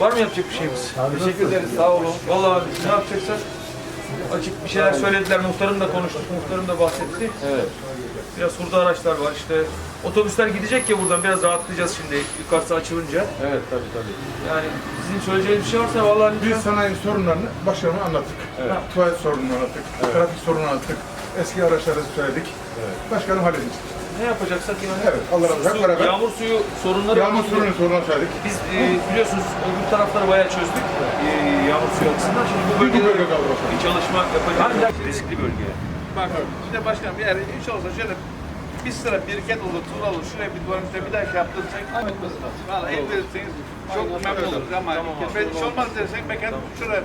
Var mı yapacak bir şeyimiz? Teşekkür ederiz. Sağ olun. Vallahi ne yapacaksak açık bir şeyler söylediler. Muhtarım da konuştuk. Muhtarım da bahsetti. Evet. Biraz hurda araçlar var işte. Otobüsler gidecek ya buradan biraz rahatlayacağız şimdi yukarısı açılınca. Evet tabii tabii. Yani sizin söyleyeceğiniz bir şey varsa vallahi Biz lütfen. sanayi sorunlarını başkanıma anlattık. Evet. Tuvalet sorununu anlattık. Trafik sorununu anlattık. Eski araçları söyledik. Başkanım halledecek. Ne yapacaksak yani. Evet. Allah razı olsun. Beraber. Yağmur suyu sorunları Yağmur var. sorunu sorunu söyledik. Biz e, biliyorsunuz öbür tarafları bayağı çözdük. E, yağmur suyu açısından. Şimdi bu bölgede bir çalışma yapacağız. Riskli bölge. Bak işte başkanım eğer hiç olsa şöyle bir sıra biriket olur, tuğla olur, şuraya bir duvarın üstüne bir daha şey yaptırırsak Valla el verirseniz çok memnun oluruz ama ben hiç olmaz dersek mekan şuraya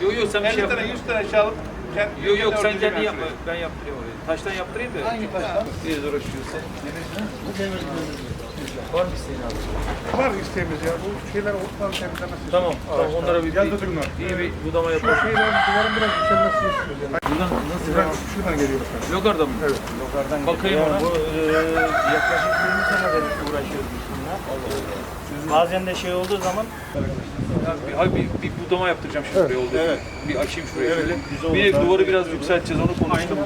Yok yok sen bir şey 50 tane yapma. 100 tane şey alıp kendi Yok yok sen kendi yapma. ben yaptırayım orayı. Taştan yaptırayım da. Hangi taştan? Biraz uğraşıyorsun. Var mı isteğin abi? şuraya. Var isteğimiz ya bu şeyler ortadan temizlemesi. Tamam. Tamam onlara bir, Gel bir, tutun bunlar. iyi bir budama Şu yapalım. şeyler duvarın biraz yükselmesini istiyoruz yani. Buradan nasıl? Şuradan, şuradan geliyor başkanım. Logarda mı? Evet. Bakayım ona. Bu e, yaklaşık 20 senedir uğraşıyoruz bununla. Bazen de şey olduğu zaman bir, hayır, bir, bir budama yaptıracağım şimdi buraya oldu. Bir açayım şurayı şöyle. Bir de duvarı biraz yükselteceğiz onu konuştum.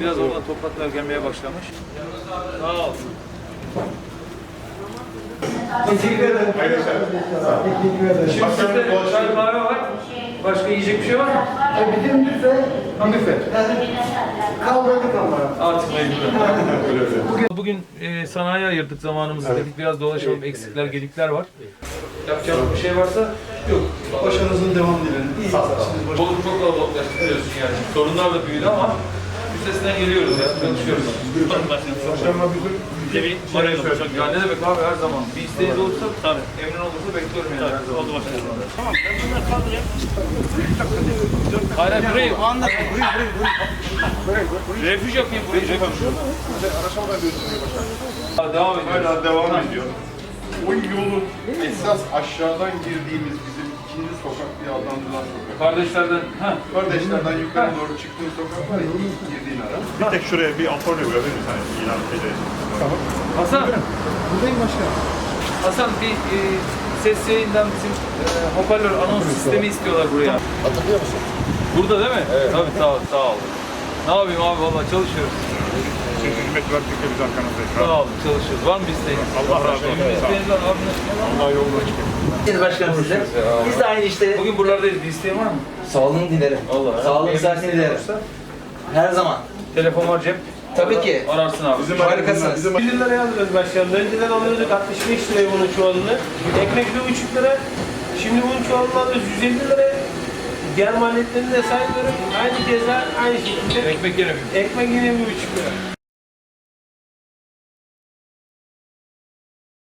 Biraz orada topraklar gelmeye başlamış. Sağ ol. Şimdi sizde çay kahve var. Başka yiyecek bir şey var mı? Bizim büfe kaldırdık ama. Artık mecburen. Bugün e, sanayi ayırdık zamanımızı dedik. Biraz dolaşalım. Eksikler, gedikler var. Yapacağımız bir şey varsa yok. Başarınızın devam dilerim. İyi. Bolu çok kalabalıklaştı biliyorsun yani. Sorunlar da büyüdü ama üstesinden geliyoruz ya. Çalışıyoruz. Başkanıma bizim Bize bir arayalım. Ya ne demek abi her zaman. Bir isteğiniz olursa tabii. Emrin olursa bekliyorum yani zaman. Oldu başkanım. tamam ben bunları kaldırayım. Hayır hayır burayı. Refüj yapayım burayı. Refüj. Hadi Devam ediyoruz. Hala devam ediyor. O yolun esas aşağıdan girdiğimiz bizim ikinci sokak diye adlandırılan sokak. Kardeşlerden. Heh. Kardeşlerden yukarı doğru çıktığın sokak var ya ilk girdiğin ara. Bir tek şuraya bir aporne görebilir misin? Hani ilan edeceğiz. Hasan. buradayım başkanım. Hasan bir e, ses yayından bizim e, hoparlör anons sistemi istiyorlar buraya. Hatırlıyor musun? Burada değil mi? Evet. Tabii sağ ol, sağ ol. Ne yapayım abi valla çalışıyoruz. Siz hizmet verdikçe biz arkanızdayız. Sağ olun çalışıyoruz. Var mı bir isteğiniz? Allah razı olsun. Bir isteğiniz var abi. Allah yolunu açık Biz başkanım sizle. Biz de aynı işte. Bugün buralardayız. Bir isteğin var mı? Sağlığını dilerim. Allah. Sağlığını bir isteğin dilerim. Her zaman. Telefon var cep. Tabii ki. Ararsın abi. Bizim Harikasınız. Bizim 100 liraya alıyoruz başkanım. Önceden alıyorduk 65 liraya bunun çuvalını. Ekmek 1,5 lira. Şimdi bunun çuvalını alıyoruz 150 liraya. Diğer maliyetlerini de saymıyorum. Aynı keza aynı şekilde Ekmek yine mi? ekmek yine 1,5 lira.